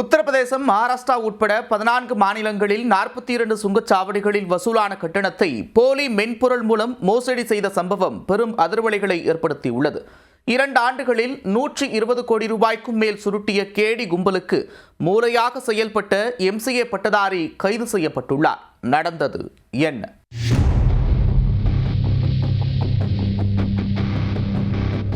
உத்தரப்பிரதேசம் மகாராஷ்டிரா உட்பட பதினான்கு மாநிலங்களில் நாற்பத்தி இரண்டு சுங்கச்சாவடிகளில் வசூலான கட்டணத்தை போலி மென்பொருள் மூலம் மோசடி செய்த சம்பவம் பெரும் அதிர்வலைகளை ஏற்படுத்தியுள்ளது. இரண்டு ஆண்டுகளில் நூற்றி இருபது கோடி ரூபாய்க்கும் மேல் சுருட்டிய கேடி கும்பலுக்கு மூளையாக செயல்பட்ட எம்சிஏ பட்டதாரி கைது செய்யப்பட்டுள்ளார். நடந்தது என்ன?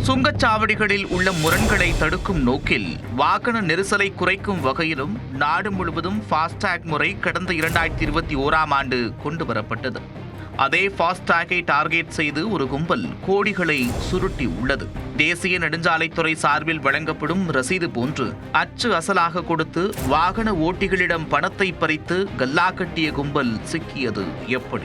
சுங்கச்சாவடிகளில் உள்ள முரண்களை தடுக்கும் நோக்கில் வாகன நெரிசலை குறைக்கும் வகையிலும் நாடு முழுவதும் ஃபாஸ்டேக் முறை கடந்த இரண்டாயிரத்தி இருபத்தி ஓராம் ஆண்டு கொண்டு வரப்பட்டது அதே ஃபாஸ்டேக்கை டார்கெட் செய்து ஒரு கும்பல் கோடிகளை சுருட்டி உள்ளது. தேசிய நெடுஞ்சாலைத்துறை சார்பில் வழங்கப்படும் ரசீது போன்று அச்சு அசலாக கொடுத்து வாகன ஓட்டிகளிடம் பணத்தை பறித்து கல்லா கட்டிய கும்பல் சிக்கியது எப்படி?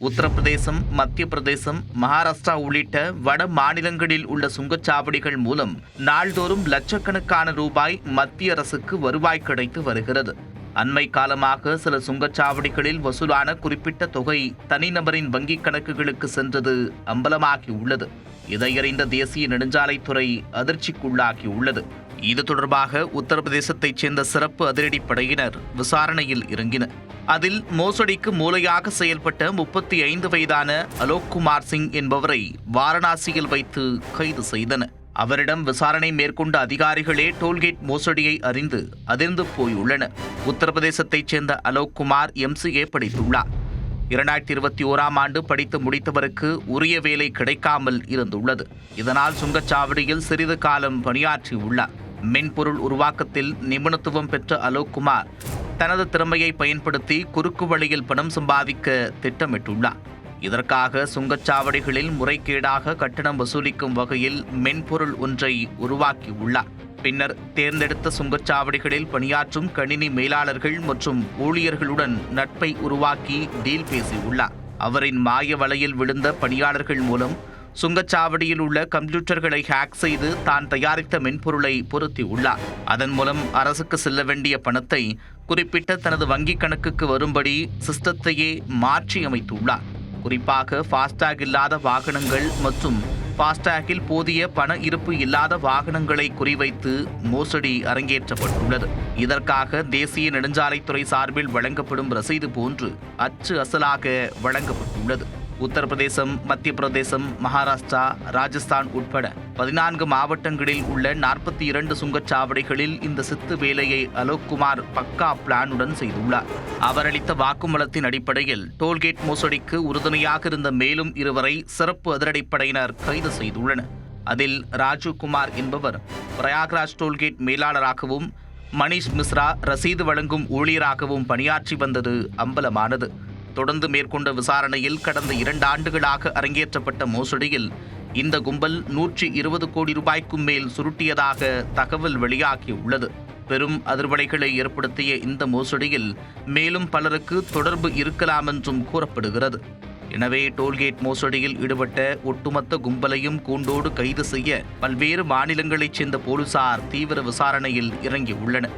உத்தரப்பிரதேசம் மத்திய பிரதேசம் மகாராஷ்டிரா உள்ளிட்ட வட மாநிலங்களில் உள்ள சுங்கச்சாவடிகள் மூலம் நாள்தோறும் லட்சக்கணக்கான ரூபாய் மத்திய அரசுக்கு வருவாய் கிடைத்து வருகிறது. அண்மை காலமாக சில சுங்கச்சாவடிகளில் வசூலான குறிப்பிட்ட தொகை தனிநபரின் வங்கிக் கணக்குகளுக்கு சென்றது அம்பலமாகியுள்ளது. இதையறிந்த தேசிய நெடுஞ்சாலைத்துறை அதிர்ச்சிக்குள்ளாகி உள்ளது இது தொடர்பாக உத்தரப்பிரதேசத்தைச் சேர்ந்த சிறப்பு அதிரடிப்படையினர் விசாரணையில் இறங்கினர். அதில் மோசடிக்கு மூளையாக செயல்பட்ட முப்பத்தி ஐந்து வயதான அலோக் குமார் சிங் என்பவரை வாரணாசியில் வைத்து கைது செய்தனர். அவரிடம் விசாரணை மேற்கொண்ட அதிகாரிகளே டோல்கேட் மோசடியை அறிந்து அதிர்ந்து போயுள்ளனர். உத்தரப்பிரதேசத்தைச் சேர்ந்த அலோக் குமார் எம்சிஏ படித்துள்ளார். இரண்டாயிரத்தி இருபத்தி ஓராம் ஆண்டு படித்து முடித்தவருக்கு உரிய வேலை கிடைக்காமல் இருந்துள்ளது. இதனால் சுங்கச்சாவடியில் சிறிது காலம் பணியாற்றியுள்ளார். மென்பொருள் உருவாக்கத்தில் நிபுணத்துவம் பெற்ற அலோக் குமார் தனது திறமையை பயன்படுத்தி குறுக்கு வழியில் பணம் சம்பாதிக்க திட்டமிட்டுள்ளார். இதற்காக சுங்கச்சாவடிகளில் முறைகேடாக கட்டணம் வசூலிக்கும் வகையில் மென்பொருள் ஒன்றை உருவாக்கியுள்ளார். பின்னர் தேர்ந்தெடுத்த சுங்கச்சாவடிகளில் பணியாற்றும் கணினி மேலாளர்கள் மற்றும் ஊழியர்களுடன் நட்பை உருவாக்கி டீல் பேசியுள்ளார். அவரின் மாய வலையில் விழுந்த பணியாளர்கள் மூலம் சுங்கச்சாவடியில் உள்ள கம்ப்யூட்டர்களை ஹேக் செய்து தான் தயாரித்த மென்பொருளை பொருத்தியுள்ளார். அதன் மூலம் அரசுக்கு செல்ல வேண்டிய பணத்தை குறிப்பிட்ட தனது வங்கிக் கணக்குக்கு வரும்படி சிஸ்டத்தையே மாற்றி அமைத்துள்ளார் குறிப்பாக ஃபாஸ்டாக் இல்லாத வாகனங்கள் மற்றும் ஃபாஸ்டாகில் போதிய பண இருப்பு இல்லாத வாகனங்களை குறிவைத்து மோசடி அரங்கேற்றப்பட்டுள்ளது. இதற்காக தேசிய நெடுஞ்சாலைத்துறை சார்பில் வழங்கப்படும் ரசீது போன்று அச்சு அசலாக வழங்கப்பட்டுள்ளது. உத்தரப்பிரதேசம் மத்திய பிரதேசம் மகாராஷ்டிரா ராஜஸ்தான் உட்பட பதினான்கு மாவட்டங்களில் உள்ள நாற்பத்தி இரண்டு சுங்கச்சாவடிகளில் இந்த சித்து வேலையை அலோக் குமார் பக்கா பிளானுடன் செய்துள்ளார். அவர் அளித்த வாக்குமூலத்தின் அடிப்படையில் டோல்கேட் மோசடிக்கு உறுதுணையாக இருந்த மேலும் இருவரை சிறப்பு அதிரடிப்படையினர் கைது செய்துள்ளனர். அதில் ராஜீவ் குமார் என்பவர் பிரயாக்ராஜ் டோல்கேட் மேலாளராகவும் மணிஷ் மிஸ்ரா ரசீது வழங்கும் ஊழியராகவும் பணியாற்றி வந்தது அம்பலமானது. தொடர்ந்து மேற்கொண்ட விசாரணையில் கடந்த இரண்டு ஆண்டுகளாக அரங்கேற்றப்பட்ட மோசடியில் இந்த கும்பல் நூற்றி இருபது கோடி ரூபாய்க்கும் மேல் சுருட்டியதாக தகவல் வெளியாகியுள்ளது. பெரும் அதிர்வலைகளை ஏற்படுத்திய இந்த மோசடியில் மேலும் பலருக்கு தொடர்பு இருக்கலாம் என்றும் கூறப்படுகிறது. எனவே டோல்கேட் மோசடியில் ஈடுபட்ட ஒட்டுமொத்த கும்பலையும் கூண்டோடு கைது செய்ய பல்வேறு மாநிலங்களைச் சேர்ந்த போலீசார் தீவிர விசாரணையில் இறங்கியுள்ளனர்.